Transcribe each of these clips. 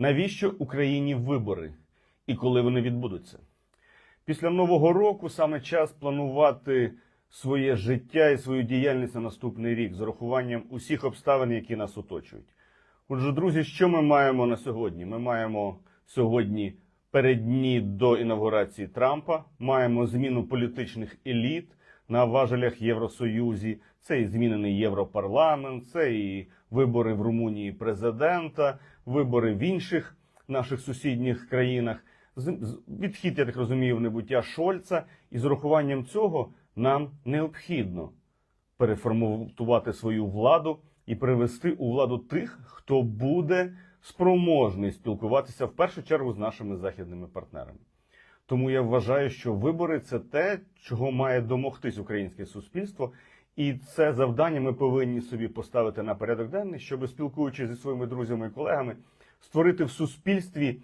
Навіщо Україні вибори і коли вони відбудуться? Після нового року саме час планувати своє життя і свою діяльність на наступний рік з урахуванням усіх обставин, які нас оточують. Отже, друзі, що ми маємо на сьогодні? Ми маємо сьогодні переддні до інавгурації Трампа, маємо зміну політичних еліт на важелях Євросоюзі. Це і змінений Європарламент, це і вибори в Румунії президента, вибори в інших наших сусідніх країнах. Відхід, я так розумію, в небуття Шольца, і з урахуванням цього нам необхідно переформатувати свою владу і привести у владу тих, хто буде спроможний спілкуватися в першу чергу з нашими західними партнерами. Тому я вважаю, що вибори це те, чого має домогтись українське суспільство, і це завдання ми повинні собі поставити на порядок денний, щоб спілкуючись зі своїми друзями і колегами, створити в суспільстві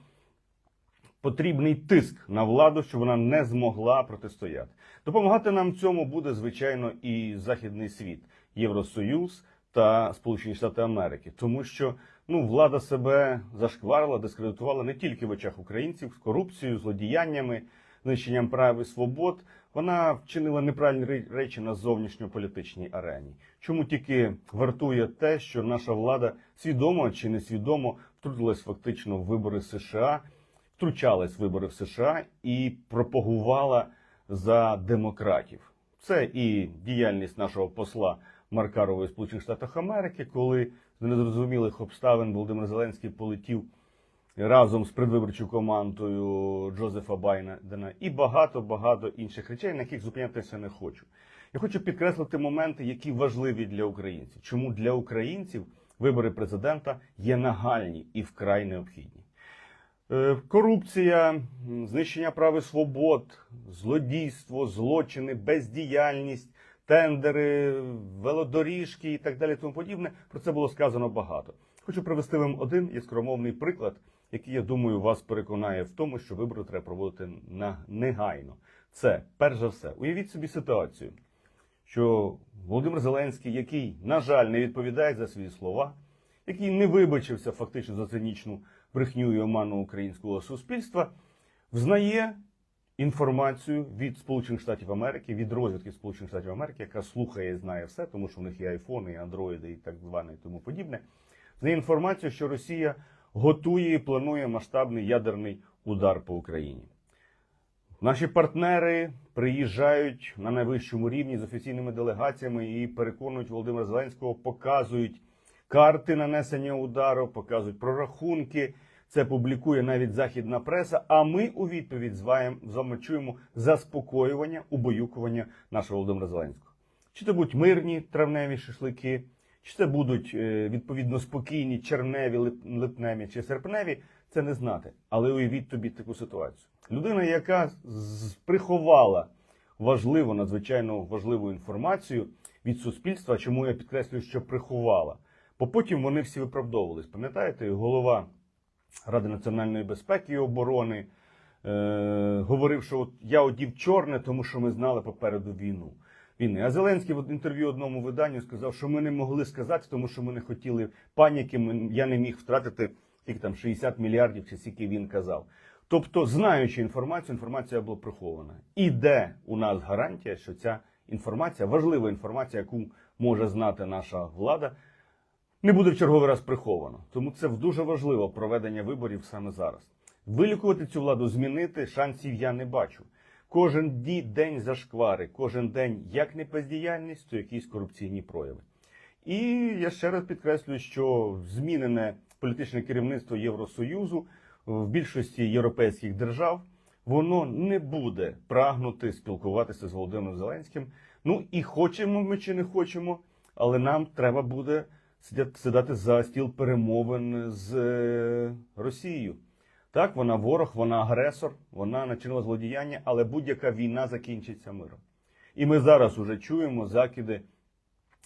потрібний тиск на владу, щоб вона не змогла протистояти. Допомагати нам цьому буде, звичайно, і західний світ, Євросоюз та Сполучені Штати Америки, тому що ну влада себе зашкварила, дискредитувала не тільки в очах українців з корупцією, злодіяннями, знищенням прав і свобод. Вона вчинила неправильні речі на зовнішньополітичній арені. Чому тільки вартує те, що наша влада свідомо чи несвідомо втрутилась фактично в вибори США, втручалась в вибори в США і пропагувала за демократів. Це і діяльність нашого посла Маркарова в Сполучених Штатах Америки, коли з незрозумілих обставин Володимир Зеленський полетів разом з предвиборчою командою Джозефа Байдена і багато багато інших речей, на яких зупинятися не хочу. Я хочу підкреслити моменти, які важливі для українців. Чому для українців вибори президента є нагальні і вкрай необхідні. Е, Корупція, знищення прав і свобод, злодійство, злочини, бездіяльність, тендери, велодоріжки і так далі. Тому подібне. Про це було сказано багато. Хочу привести вам один яскромовний приклад, який, я думаю, вас переконає в тому, що вибори треба проводити на негайно. Це перш за все. Уявіть собі ситуацію, що Володимир Зеленський, який, на жаль, не відповідає за свої слова, який не вибачився фактично за цинічну брехню і оману українського суспільства, взнає інформацію від Сполучених Штатів Америки, від розвідки Сполучених Штатів Америки, яка слухає і знає все, тому що в них є айфони, і андроїди і так зване і тому подібне. Знає інформацію, що Росія готує і планує масштабний ядерний удар по Україні. Наші партнери приїжджають на найвищому рівні з офіційними делегаціями і переконують Володимира Зеленського, показують карти нанесення удару, показують прорахунки. Це публікує навіть західна преса. А ми у відповідь з з вами чуємо заспокоювання, убоюкування нашого Володимира Зеленського. Чи це будуть мирні травневі шашлики, чи це будуть е, відповідно спокійні червневі, лип- липневі чи серпневі, це не знати. Але уявіть тобі таку ситуацію. Людина, яка приховала важливу, надзвичайно важливу інформацію від суспільства, чому я підкреслюю, що приховала. Бо потім вони всі виправдовувались. Пам'ятаєте, голова Ради національної безпеки і оборони е, говорив, що от я одів чорне, тому що ми знали попереду війну. Війни. А Зеленський в інтерв'ю одному виданню сказав, що ми не могли сказати, тому що ми не хотіли паніки. Я не міг втратити скільки там 60 мільярдів, чи скільки він казав. Тобто, знаючи інформацію, інформація була прихована. І де у нас гарантія, що ця інформація, важлива інформація, яку може знати наша влада, не буде в черговий раз приховано. Тому це дуже важливо проведення виборів саме зараз. Вилікувати цю владу, змінити шансів я не бачу. Кожен день зашквари, кожен день як небездіяльність, то якісь корупційні прояви. І я ще раз підкреслюю, що змінене політичне керівництво Євросоюзу в більшості європейських держав воно не буде прагнути спілкуватися з Володимиром Зеленським. Ну і хочемо ми чи не хочемо, але нам треба буде сідати за стіл перемовин з е, Росією. Так, вона ворог, вона агресор, вона начинила злодіяння, але будь-яка війна закінчиться миром. І ми зараз уже чуємо закиди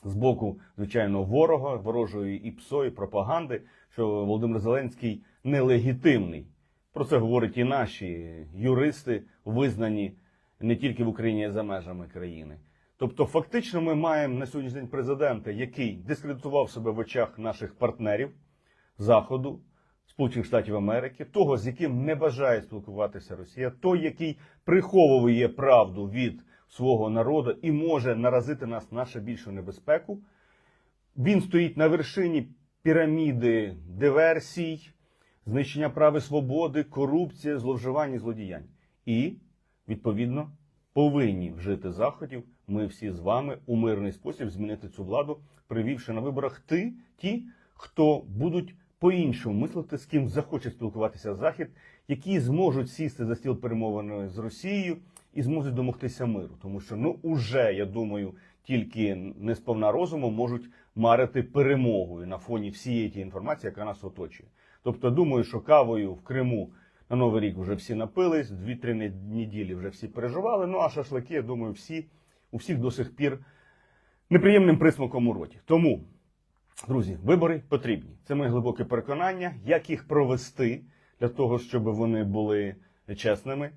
з боку, звичайно, ворога, ворожої і ПСО, і пропаганди, що Володимир Зеленський нелегітимний. Про це говорять і наші юристи, визнані не тільки в Україні, а й за межами країни. Тобто, фактично, ми маємо на сьогоднішній день президента, який дискредитував себе в очах наших партнерів Заходу, Сполучених Штатів Америки, того, з яким не бажає спілкуватися Росія, той, який приховує правду від свого народу і може наразити нас на більшу небезпеку. Він стоїть на вершині піраміди диверсій, знищення прав свободи, корупція, зловживань і злодіянь. І, відповідно, повинні вжити заходів. Ми всі з вами у мирний спосіб змінити цю владу, привівши на виборах ти, ті, хто будуть по-іншому мислити, з ким захоче спілкуватися Захід, які зможуть сісти за стіл перемовини з Росією і зможуть домогтися миру. Тому що ну уже я думаю, тільки не сповна розуму можуть марити перемогою на фоні всієї тієї інформації, яка нас оточує. Тобто, думаю, що кавою в Криму на Новий рік вже всі напились, дві-три неділі вже всі переживали. Ну а шашлики, я думаю, всі у всіх до сих пір неприємним присмаком у роті. Тому, друзі, вибори потрібні. Це моє глибоке переконання, як їх провести для того, щоб вони були чесними.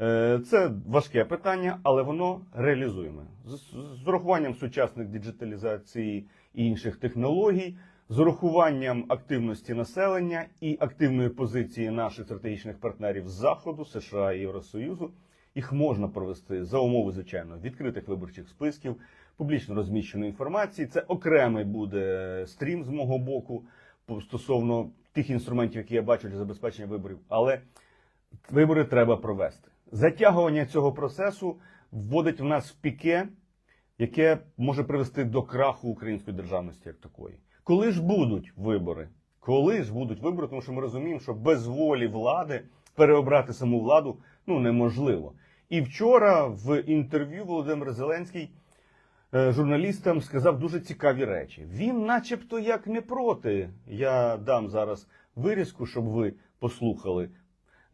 Е, Це важке питання, але воно реалізуємо з, урахуванням сучасних диджиталізації і інших технологій, з урахуванням активності населення і активної позиції наших стратегічних партнерів з Заходу, США і Євросоюзу. Їх можна провести за умови, звичайно, відкритих виборчих списків, публічно розміщеної інформації. Це окремий буде стрім з мого боку стосовно тих інструментів, які я бачу для забезпечення виборів. Але вибори треба провести. Затягування цього процесу вводить в нас в піке, яке може привести до краху української державності як такої. Коли ж будуть вибори? Коли ж будуть вибори? Тому що ми розуміємо, що без волі влади переобрати саму владу ну неможливо. І вчора в інтерв'ю Володимир Зеленський журналістам сказав дуже цікаві речі. Він, начебто, як не проти. Я дам зараз вирізку, щоб ви послухали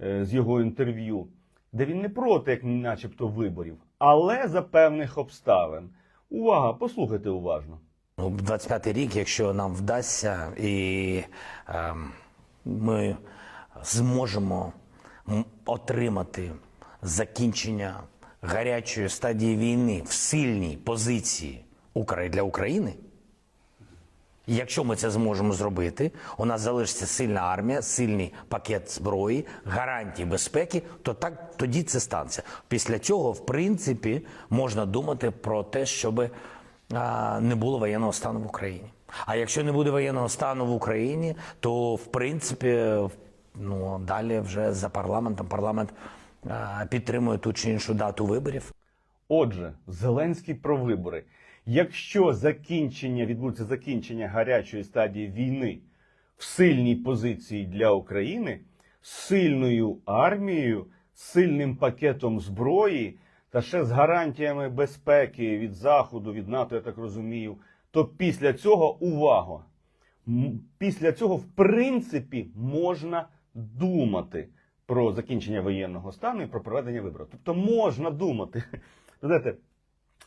е, з його інтерв'ю, де він не проти, як начебто, виборів, але за певних обставин. Увага, послухайте уважно. Ну, 25-й рік, якщо нам вдасться, і ем, ми зможемо отримати закінчення гарячої стадії війни в сильній позиції для України. Якщо ми це зможемо зробити, у нас залишиться сильна армія, сильний пакет зброї, гарантії безпеки, то так тоді це станеться. Після цього, в принципі, можна думати про те, щоб а, не було воєнного стану в Україні. А якщо не буде воєнного стану в Україні, то в принципі ну далі вже за парламентом парламент підтримує ту чи іншу дату виборів. Отже, Зеленський про вибори. Якщо закінчення відбудеться закінчення гарячої стадії війни в сильній позиції для України, з сильною армією, сильним пакетом зброї та ще з гарантіями безпеки від Заходу, від НАТО, я так розумію, то після цього увага. Після цього, в принципі, можна думати про закінчення воєнного стану і про проведення виборів. Тобто можна думати. Знаєте,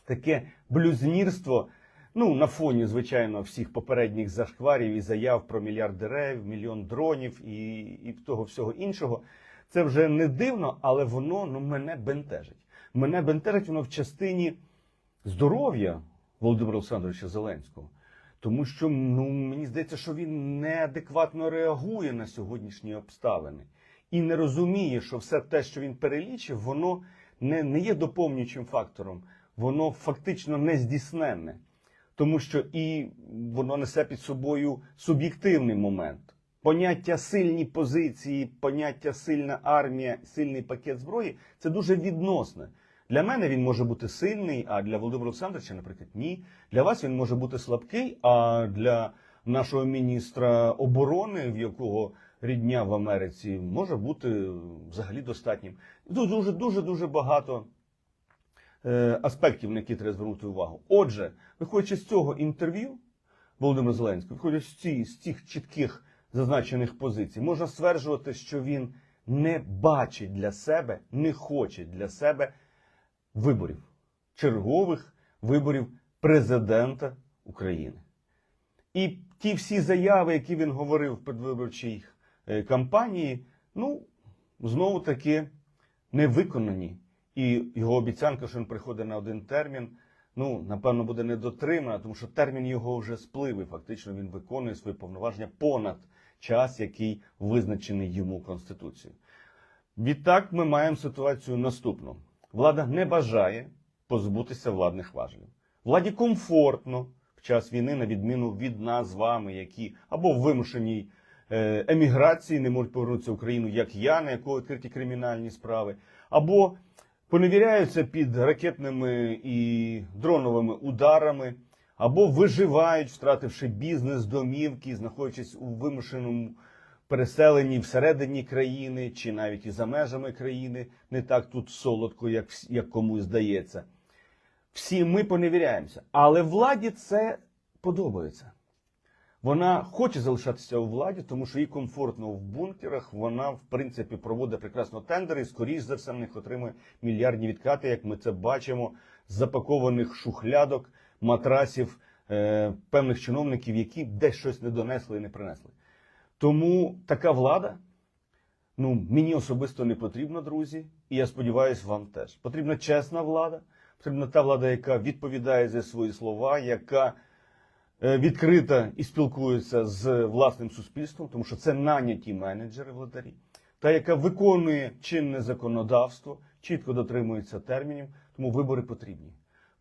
таке блюзнірство, ну, на фоні, звичайно, всіх попередніх зашкварів і заяв про мільярд дерев, мільйон дронів і, і того всього іншого. Це вже не дивно, але воно ну, мене бентежить. Мене бентежить воно в частині здоров'я Володимира Олександровича Зеленського. Тому що ну, мені здається, що він неадекватно реагує на сьогоднішні обставини і не розуміє, що все те, що він перелічив, воно не, не є доповнюючим фактором, воно фактично не здійсненне. Тому що і воно несе під собою суб'єктивний момент. Поняття сильні позиції, поняття сильна армія, сильний пакет зброї це дуже відносне. Для мене він може бути сильний, а для Володимира Олександровича, наприклад, ні. Для вас він може бути слабкий, а для нашого міністра оборони, в якого рідня в Америці, може бути взагалі достатнім. Тут дуже дуже дуже багато е, аспектів, на які треба звернути увагу. Отже, виходячи з цього інтерв'ю Володимира Зеленського, виходячи з, ці, з цих чітких зазначених позицій, можна стверджувати, що він не бачить для себе, не хоче для себе виборів, чергових виборів президента України. І ті всі заяви, які він говорив в предвиборчій е, кампанії, ну, знову таки не виконані. І його обіцянка, що він приходить на один термін, ну, напевно, буде не дотримана, тому що термін його вже сплив, і фактично він виконує свої повноваження понад час, який визначений йому Конституцією. Відтак ми маємо ситуацію наступну: влада не бажає позбутися владних важелів. Владі комфортно час війни, на відміну від нас з вами, які або в вимушеній е, еміграції не можуть повернутися в Україну, як я, на якого відкриті кримінальні справи, або поневіряються під ракетними і дроновими ударами, або виживають, втративши бізнес, домівки, знаходячись у вимушеному переселенні всередині країни чи навіть і за межами країни, не так тут солодко, як, як комусь здається. Всі ми поневіряємося. Але владі це подобається. Вона хоче залишатися у владі, тому що їй комфортно в бункерах. Вона, в принципі, проводить прекрасно тендери і, скоріш за все, в них отримує мільярдні відкати, як ми це бачимо, запакованих шухлядок, матрасів е, певних чиновників, які десь щось не донесли і не принесли. Тому така влада ну, мені особисто не потрібна, друзі, і я сподіваюся, вам теж. Потрібна чесна влада, потрібна та влада, яка відповідає за свої слова, яка е, відкрита і спілкується з власним суспільством, тому що це наняті менеджери владарі, та яка виконує чинне законодавство, чітко дотримується термінів, тому вибори потрібні.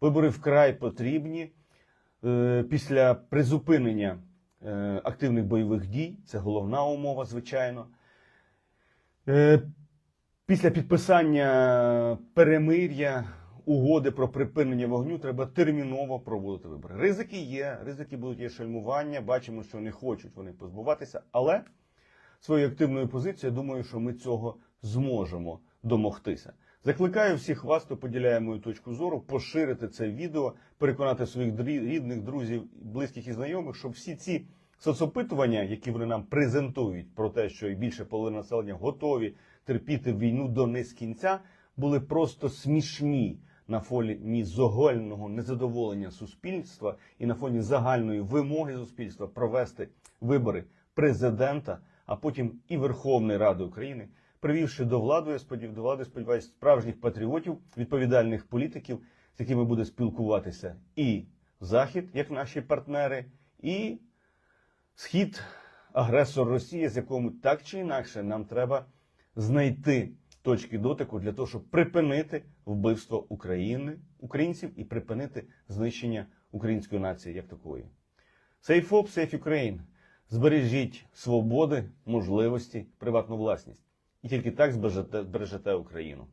Вибори вкрай потрібні е, після призупинення е, активних бойових дій. Це головна умова, звичайно. Після підписання перемир'я, угоди про припинення вогню треба терміново проводити вибори. Ризики є, ризики будуть є шальмування. Бачимо, що не хочуть вони позбуватися, але своєю активною позицією, думаю, що ми цього зможемо домогтися. Закликаю всіх вас, хто поділяє мою точку зору, поширити це відео, переконати своїх рідних, друзів, близьких і знайомих, щоб всі ці соцопитування, які вони нам презентують про те, що більше половини населення готові терпіти війну до нескінця, були просто смішні на фоні загального незадоволення суспільства і на фоні загальної вимоги суспільства провести вибори президента, а потім і Верховної Ради України, привівши до влади, я сподів, до влади, сподіваюся, справжніх патріотів, відповідальних політиків, з якими буде спілкуватися і Захід, як наші партнери, і Схід, агресор Росії, з якому так чи інакше нам треба знайти точки дотику для того, щоб припинити вбивство України, українців і припинити знищення української нації як такої. Safe Hope, Safe Ukraine. Збережіть свободи, можливості, приватну власність. І тільки так збережете, збережете Україну.